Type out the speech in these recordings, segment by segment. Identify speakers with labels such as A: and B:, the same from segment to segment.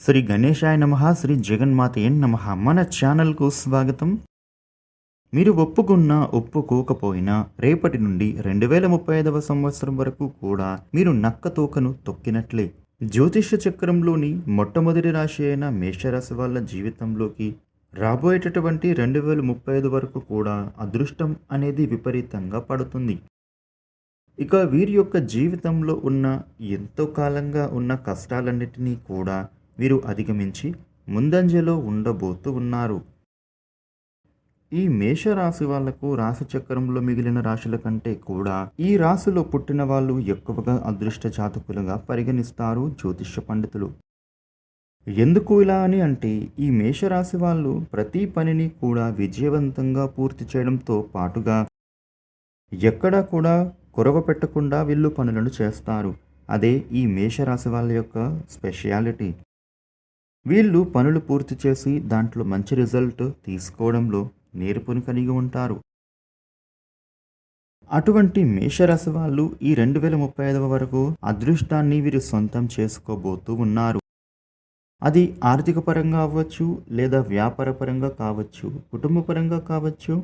A: శ్రీ గణేశాయ నమ శ్రీ జగన్మాతయే నమ. మన ఛానల్కు స్వాగతం. మీరు ఒప్పుకున్నా ఒప్పుకోకపోయినా రేపటి నుండి రెండు వేల ముప్పై ఐదవ సంవత్సరం వరకు కూడా మీరు నక్క తోకను తొక్కినట్లే. జ్యోతిష చక్రంలోని మొట్టమొదటి రాశి అయిన మేషరాశి వాళ్ళ జీవితంలోకి రాబోయేటటువంటి రెండు వేల ముప్పై ఐదు వరకు కూడా అదృష్టం అనేది విపరీతంగా పడుతుంది. ఇక వీరి యొక్క జీవితంలో ఉన్న ఎంతో కాలంగా ఉన్న కష్టాలన్నిటినీ కూడా వీరు అధిగమించి ముందంజలో ఉండబోతూ ఉన్నారు. ఈ మేషరాశి వాళ్ళకు రాశి చక్రంలో మిగిలిన రాశుల కంటే కూడా ఈ రాశిలో పుట్టిన వాళ్ళు ఎక్కువగా అదృష్ట జాతకులుగా పరిగణిస్తారు జ్యోతిష్య పండితులు. ఎందుకు ఇలా అని అంటే ఈ మేషరాశి వాళ్ళు ప్రతి పనిని కూడా విజయవంతంగా పూర్తి చేయడంతో పాటుగా ఎక్కడా కూడా కొరవ పెట్టకుండా వీళ్ళు పనులను చేస్తారు. అదే ఈ మేషరాశి వాళ్ళ యొక్క స్పెషాలిటీ. వీళ్ళు పనులు పూర్తి చేసి దాంట్లో మంచి రిజల్ట్ తీసుకోవడంలో నేర్పుని కలిగి ఉంటారు. అటువంటి మేషరాశి వాళ్ళు ఈ రెండు వేల ముప్పై ఐదవ వరకు అదృష్టాన్ని వీరు సొంతం చేసుకోబోతూ ఉన్నారు. అది ఆర్థిక పరంగా అవ్వచ్చు లేదా వ్యాపార పరంగా కావచ్చు కుటుంబ పరంగా కావచ్చు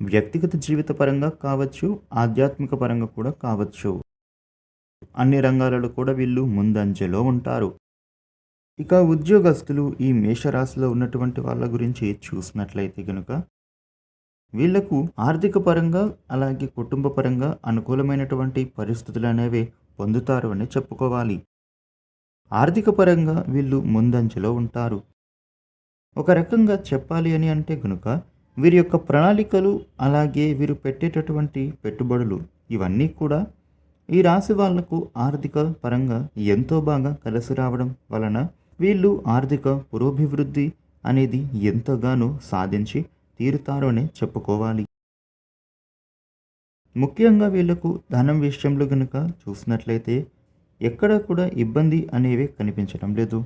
A: వ్యక్తిగత జీవిత పరంగా కావచ్చు ఆధ్యాత్మిక పరంగా కూడా కావచ్చు. అన్ని రంగాలలో కూడా వీళ్ళు ముందంజలో ఉంటారు. ఇక ఉద్యోగస్తులు ఈ మేషరాశిలో ఉన్నటువంటి వాళ్ళ గురించి చూసినట్లయితే కనుక వీళ్ళకు ఆర్థిక పరంగా అలాగే కుటుంబ పరంగా అనుకూలమైనటువంటి పరిస్థితులు అనేవి పొందుతారు అని చెప్పుకోవాలి. ఆర్థిక పరంగా వీళ్ళు ముందంజలో ఉంటారు. ఒక రకంగా చెప్పాలి అని అంటే కనుక వీరి యొక్క ప్రణాళికలు అలాగే వీరు పెట్టేటటువంటి పెట్టుబడులు ఇవన్నీ కూడా ఈ రాశి వాళ్ళకు ఆర్థిక పరంగా ఎంతో బాగా కలిసి రావడం వలన వీళ్ళు ఆర్థిక పురోభివృద్ధి అనేది ఎంతగానో సాధించి తీరుతారు చెప్పుకోవాలి. ముఖ్యంగా వీళ్ళకు ధనం విషయంలో కనుక చూసినట్లయితే ఎక్కడ కూడా ఇబ్బంది అనేవి కనిపించడం లేదు.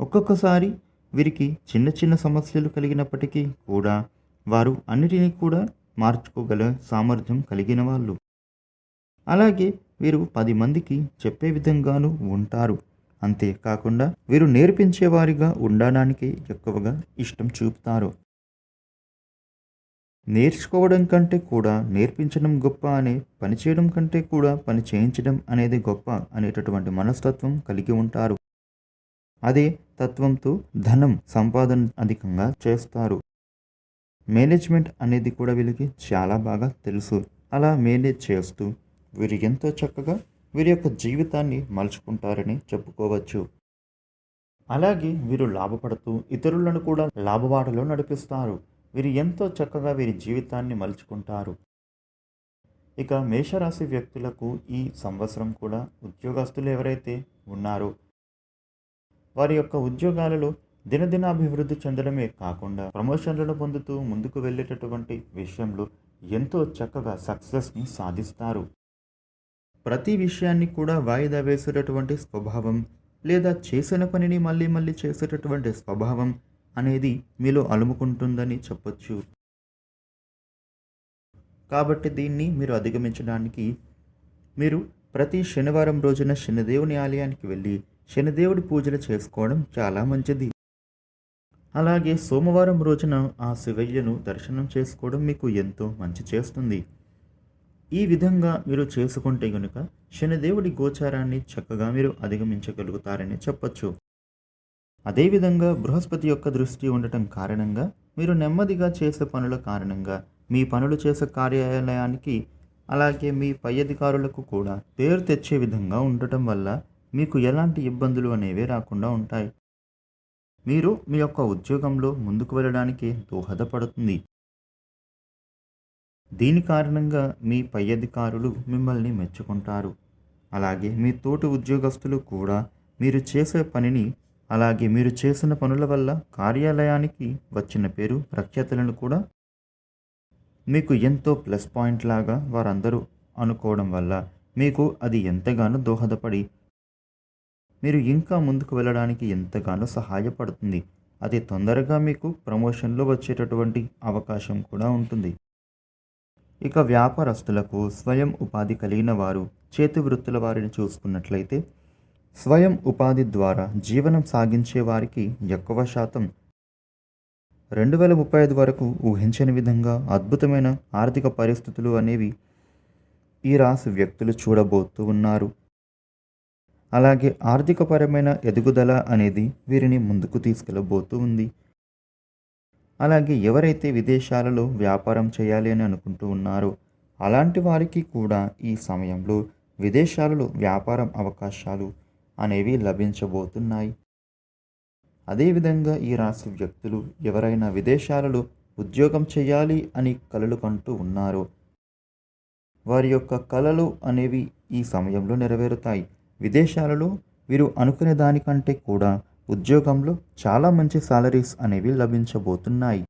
A: ఒక్కొక్కసారి వీరికి చిన్న చిన్న సమస్యలు కలిగినప్పటికీ కూడా వారు అన్నిటినీ కూడా మార్చుకోగల సామర్థ్యం కలిగిన వాళ్ళు. అలాగే వీరు పది మందికి చెప్పే విధంగానూ ఉంటారు. అంతేకాకుండా వీరు నేర్పించేవారిగా ఉండడానికి ఎక్కువగా ఇష్టం చూపుతారు. నేర్చుకోవడం కంటే కూడా నేర్పించడం గొప్ప అనే పని చేయడం కంటే కూడా పని చేయించడం అనేది గొప్ప అనేటటువంటి మనస్తత్వం కలిగి ఉంటారు. అదే తత్వంతో ధనం సంపాదన అధికంగా చేస్తారు. మేనేజ్మెంట్ అనేది కూడా వీళ్ళకి చాలా బాగా తెలుసు. అలా మేనేజ్ చేస్తూ వీరు ఎంతో చక్కగా వీరి యొక్క జీవితాన్ని మలుచుకుంటారని చెప్పుకోవచ్చు. అలాగే వీరు లాభపడుతూ ఇతరులను కూడా లాభవాడలో నడిపిస్తారు. వీరు ఎంతో చక్కగా వీరి జీవితాన్ని మలుచుకుంటారు. ఇక మేషరాశి వ్యక్తులకు ఈ సంవత్సరం కూడా ఉద్యోగస్తులు ఎవరైతే ఉన్నారో వారి యొక్క ఉద్యోగాలలో దినదిన అభివృద్ధి చెందడమే కాకుండా ప్రమోషన్లను పొందుతూ ముందుకు వెళ్ళేటటువంటి విషయంలో ఎంతో చక్కగా సక్సెస్ని సాధిస్తారు. ప్రతి విషయాన్ని కూడా వాయిదా వేసేటటువంటి స్వభావం లేదా చేసిన పనిని మళ్ళీ మళ్ళీ చేసేటటువంటి స్వభావం అనేది మీలో అలుముకుంటుందని చెప్పొచ్చు. కాబట్టి దీన్ని మీరు అధిగమించడానికి మీరు ప్రతి శనివారం రోజున శనిదేవుని ఆలయానికి వెళ్ళి శనిదేవుడి పూజలు చేసుకోవడం చాలా మంచిది. అలాగే సోమవారం రోజున ఆ శివయ్యను దర్శనం చేసుకోవడం మీకు ఎంతో మంచి చేస్తుంది. ఈ విధంగా మీరు చేసుకుంటే గనుక శనిదేవుడి గోచారాన్ని చక్కగా మీరు అధిగమించగలుగుతారని చెప్పచ్చు. అదేవిధంగా బృహస్పతి యొక్క దృష్టి ఉండటం కారణంగా మీరు నెమ్మదిగా చేసే పనుల కారణంగా మీ పనులు చేసే కార్యాలయానికి అలాగే మీ పై అధికారులకు కూడా పేరు తెచ్చే విధంగా ఉండటం వల్ల మీకు ఎలాంటి ఇబ్బందులు అనేవి రాకుండా ఉంటాయి. మీరు మీ యొక్క ఉద్యోగంలో ముందుకు వెళ్ళడానికి దోహదపడుతుంది. దీని కారణంగా మీ పై అధికారులు మిమ్మల్ని మెచ్చుకుంటారు. అలాగే మీ తోటి ఉద్యోగస్తులు కూడా మీరు చేసే పనిని అలాగే మీరు చేసిన పనుల వల్ల కార్యాలయానికి వచ్చిన పేరు ప్రఖ్యాతులను కూడా మీకు ఎంతో ప్లస్ పాయింట్ లాగా వారందరూ అనుకోవడం వల్ల మీకు అది ఎంతగానో దోహదపడి మీరు ఇంకా ముందుకు వెళ్ళడానికి ఎంతగానో సహాయపడుతుంది. అది తొందరగా మీకు ప్రమోషన్లో వచ్చేటటువంటి అవకాశం కూడా ఉంటుంది. ఇక వ్యాపారస్తులకు స్వయం ఉపాధి కలిగిన వారు చేతి వృత్తుల వారిని చూసుకున్నట్లయితే స్వయం ఉపాధి ద్వారా జీవనం సాగించే వారికి ఎక్కువ శాతం రెండు వేల ముప్పై ఐదు వరకు ఊహించని విధంగా అద్భుతమైన ఆర్థిక పరిస్థితులు అనేవి ఈ రాశి వ్యక్తులు చూడబోతూ ఉన్నారు. అలాగే ఆర్థికపరమైన ఎదుగుదల అనేది వీరిని ముందుకు తీసుకెళ్ళబోతూ ఉంది. అలాగే ఎవరైతే విదేశాలలో వ్యాపారం చేయాలి అని అనుకుంటూ ఉన్నారో అలాంటి వారికి కూడా ఈ సమయంలో విదేశాలలో వ్యాపారం అవకాశాలు అనేవి లభించబోతున్నాయి. అదేవిధంగా ఈ రాశి వ్యక్తులు ఎవరైనా విదేశాలలో ఉద్యోగం చేయాలి అని కలలు కంటూ ఉన్నారో వారి యొక్క కళలు అనేవి ఈ సమయంలో నెరవేరుతాయి. విదేశాలలో వీరు అనుకునే దానికంటే కూడా ఉద్యోగంలో చాలా మంచి సాలరీస్ అనేవి లభించబోతున్నాయి.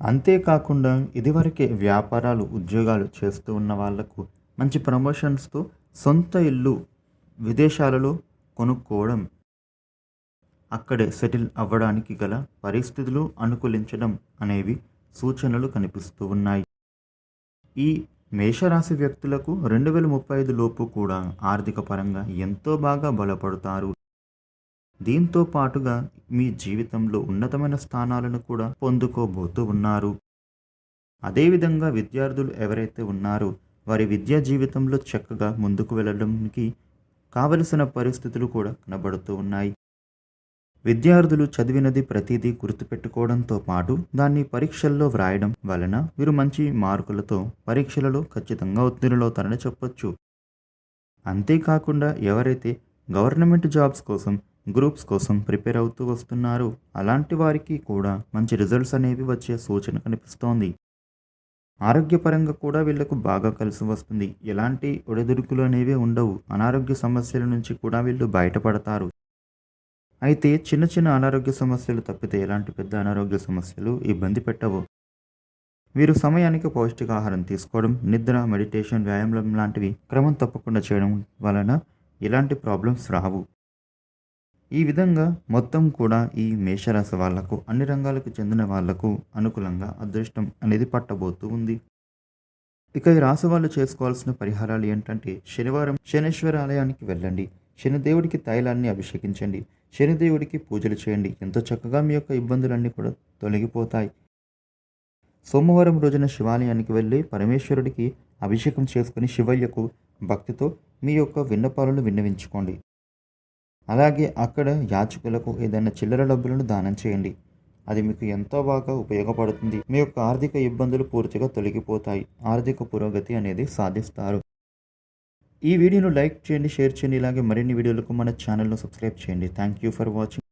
A: అంతేకాకుండా ఇదివరకే వ్యాపారాలు ఉద్యోగాలు చేస్తూ ఉన్న వాళ్ళకు మంచి ప్రమోషన్స్తో సొంత ఇల్లు విదేశాలలో కొనుక్కోవడం అక్కడే సెటిల్ అవ్వడానికి గల పరిస్థితులు అనుకూలించడం అనేవి సూచనలు కనిపిస్తూ ఉన్నాయి. ఈ మేషరాశి వ్యక్తులకు రెండు వేల ముప్పై ఐదు లోపు కూడా ఆర్థిక పరంగా ఎంతో బాగా బలపడతారు. దీంతో పాటుగా మీ జీవితంలో ఉన్నతమైన స్థానాలను కూడా పొందుకోబోతూ ఉన్నారు. అదేవిధంగా విద్యార్థులు ఎవరైతే ఉన్నారో వారి విద్యా జీవితంలో చక్కగా ముందుకు వెళ్ళడానికి కావలసిన పరిస్థితులు కూడా కనబడుతూ ఉన్నాయి. విద్యార్థులు చదివినది ప్రతిదీ గుర్తుపెట్టుకోవడంతో పాటు దాన్ని పరీక్షల్లో వ్రాయడం వలన వీరు మంచి మార్కులతో పరీక్షలలో ఖచ్చితంగా ఉత్తీర్ణులవుతారని చెప్పొచ్చు. అంతేకాకుండా ఎవరైతే గవర్నమెంట్ జాబ్స్ కోసం గ్రూప్స్ కోసం ప్రిపేర్ అవుతూ వస్తున్నారు. అలాంటి వారికి కూడా మంచి రిజల్ట్స్ అనేవి వచ్చే సూచన కనిపిస్తోంది. ఆరోగ్యపరంగా కూడా వీళ్ళకు బాగా కలిసి వస్తుంది. ఎలాంటి ఒడిదుడుకులు అనేవి ఉండవు. అనారోగ్య సమస్యల నుంచి కూడా వీళ్ళు బయటపడతారు. అయితే చిన్న చిన్న అనారోగ్య సమస్యలు తప్పితే ఎలాంటి పెద్ద అనారోగ్య సమస్యలు ఇబ్బంది పెట్టవు. వీరు సమయానికి పౌష్టికాహారం తీసుకోవడం నిద్ర మెడిటేషన్ వ్యాయామం లాంటివి క్రమం తప్పకుండా చేయడం వలన ఎలాంటి ప్రాబ్లమ్స్ రావు. ఈ విధంగా మొత్తం కూడా ఈ మేషరాశి వాళ్ళకు అన్ని రంగాలకు చెందిన వాళ్ళకు అనుకూలంగా అదృష్టం అనేది పట్టబోతూ ఉంది. ఇక ఈ రాశి వాళ్ళు చేసుకోవాల్సిన పరిహారాలు ఏంటంటే శనివారం శనేశ్వర ఆలయానికి వెళ్ళండి. శనిదేవుడికి తైలాన్ని అభిషేకించండి. శనిదేవుడికి పూజలు చేయండి. ఎంతో చక్కగా మీ యొక్క ఇబ్బందులన్నీ కూడా తొలగిపోతాయి. సోమవారం రోజున శివాలయానికి వెళ్ళి పరమేశ్వరుడికి అభిషేకం చేసుకుని శివయ్యకు భక్తితో మీ యొక్క విన్నపాలను విన్నవించుకోండి. అలాగే అక్కడ యాచకులకు ఏదైనా చిల్లర డబ్బులను దానం చేయండి. అది మీకు ఎంతో బాగా ఉపయోగపడుతుంది. మీ యొక్క ఆర్థిక ఇబ్బందులు పూర్తిగా తొలగిపోతాయి. ఆర్థిక పురోగతి అనేది సాధిస్తారు. ఈ వీడియోను లైక్ చేయండి షేర్ చేయండి. ఇలాగే మరిన్ని వీడియోలకు మన ఛానల్ను సబ్స్క్రైబ్ చేయండి. Thank you for watching.